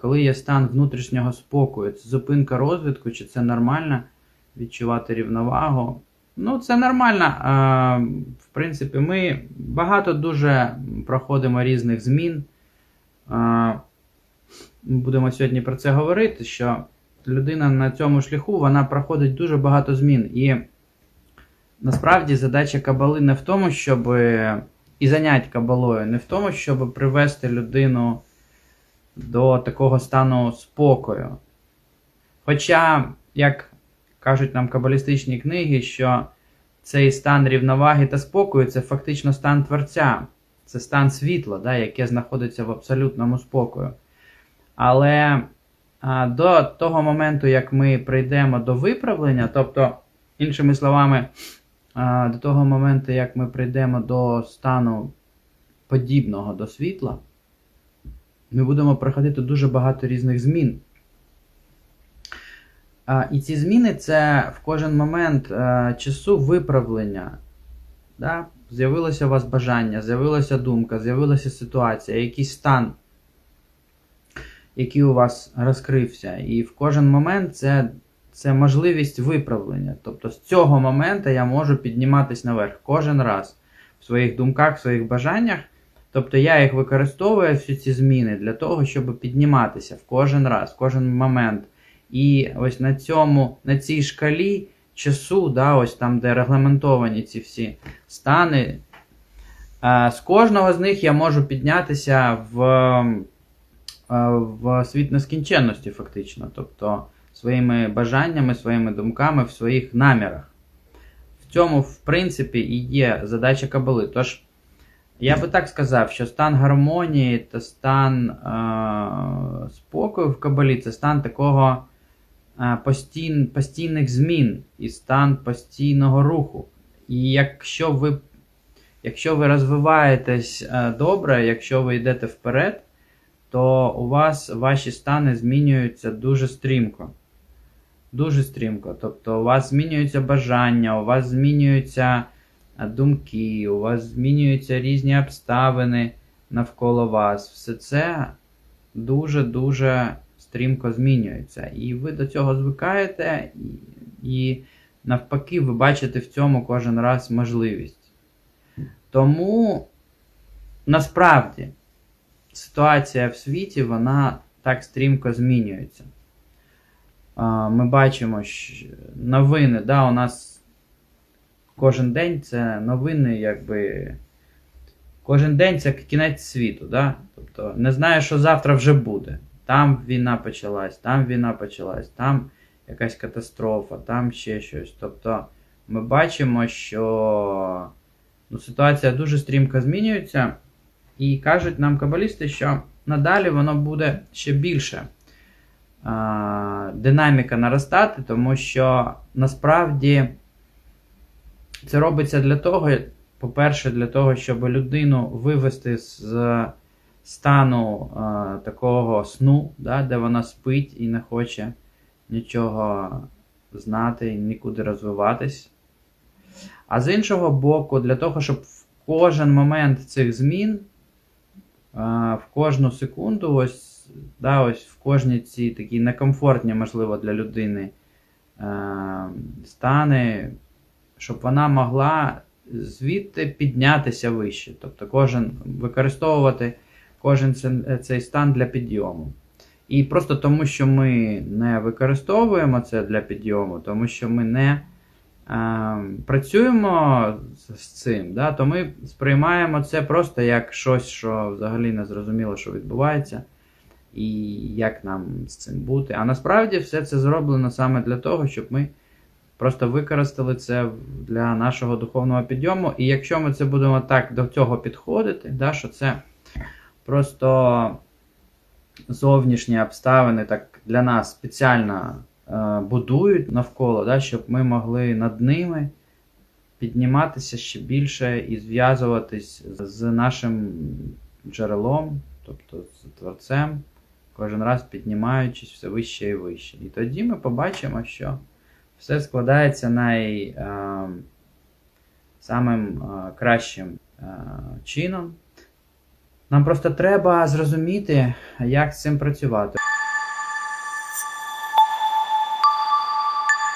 Коли є стан внутрішнього спокою, це зупинка розвитку, чи це нормально відчувати рівновагу? Ну, це нормально. В принципі, ми багато дуже проходимо різних змін. Ми будемо сьогодні про це говорити, що людина на цьому шляху вона проходить дуже багато змін. І насправді задача кабали не в тому, щоб і занять кабалою, не в тому, щоб привести людину до такого стану спокою. Хоча, як кажуть нам кабалістичні книги, що цей стан рівноваги та спокою це фактично стан Творця, це стан світла, да, яке знаходиться в абсолютному спокою. Але а, до того моменту, як ми прийдемо до виправлення, тобто, іншими словами, а, до того моменту, як ми прийдемо до стану подібного до світла, ми будемо проходити дуже багато різних змін. А, І ці зміни це в кожен момент а, часу виправлення. Да? З'явилося у вас бажання, з'явилася думка, з'явилася ситуація, якийсь стан, який у вас розкрився. І в кожен момент це, це можливість виправлення. Тобто з цього моменту я можу підніматись наверх кожен раз в своїх думках, в своїх бажаннях. Тобто я їх використовую всі ці зміни для того, щоб підніматися в кожен раз, в кожен момент. І ось на цьому, на цій шкалі часу, да, ось там, де регламентовані ці всі стани, е, з кожного з них я можу піднятися в, е, в світ нескінченності, фактично. Тобто своїми бажаннями, своїми думками, в своїх намірах. В цьому, в принципі, і є задача кабали. Тож, я би так сказав, що стан гармонії та стан е, спокою в кабалі це стан такого е, постійн, постійних змін і стан постійного руху. І якщо ви якщо ви розвиваєтесь е, добре, якщо ви йдете вперед, то у вас ваші стани змінюються дуже стрімко. Дуже стрімко. Тобто у вас змінюються бажання, у вас змінюються думки, у вас змінюються різні обставини навколо вас. Все це дуже-дуже стрімко змінюється. І ви до цього звикаєте, і, навпаки, ви бачите в цьому кожен раз можливість. Тому насправді ситуація в світі, вона так стрімко змінюється. Ми бачимо новини, да, у нас кожен день це новини, якби. Кожен день це кінець світу. Да? Тобто не знаю, що завтра вже буде. Там війна почалась, там війна почалась, там якась катастрофа, там ще щось. Тобто ми бачимо, що ну, ситуація дуже стрімко змінюється, і кажуть нам кабалісти, що надалі воно буде ще більше динаміка наростати, тому що насправді. Це робиться для того, по-перше, для того, щоб людину вивести з стану е, такого сну, да, де вона спить і не хоче нічого знати нікуди розвиватись. А з іншого боку, для того, щоб в кожен момент цих змін, е, в кожну секунду, ось, да, ось в кожній ці такі некомфортні, можливо, для людини е, стани щоб вона могла звідти піднятися вище. Тобто кожен використовувати кожен цей стан для підйому. І просто тому, що ми не використовуємо це для підйому, тому що ми не е, працюємо з цим, да, то ми сприймаємо це просто як щось, що взагалі не зрозуміло, що відбувається, і як нам з цим бути. А насправді все це зроблено саме для того, щоб ми. Просто використали це для нашого духовного підйому. І якщо ми це будемо так до цього підходити, да, що це просто зовнішні обставини так для нас спеціально е, будують навколо, да, щоб ми могли над ними підніматися ще більше і зв'язуватись з нашим джерелом, тобто з творцем, кожен раз піднімаючись все вище і вище. І тоді ми побачимо, що все складається най, е, самим е, кращим е, чином. Нам просто треба зрозуміти, як з цим працювати.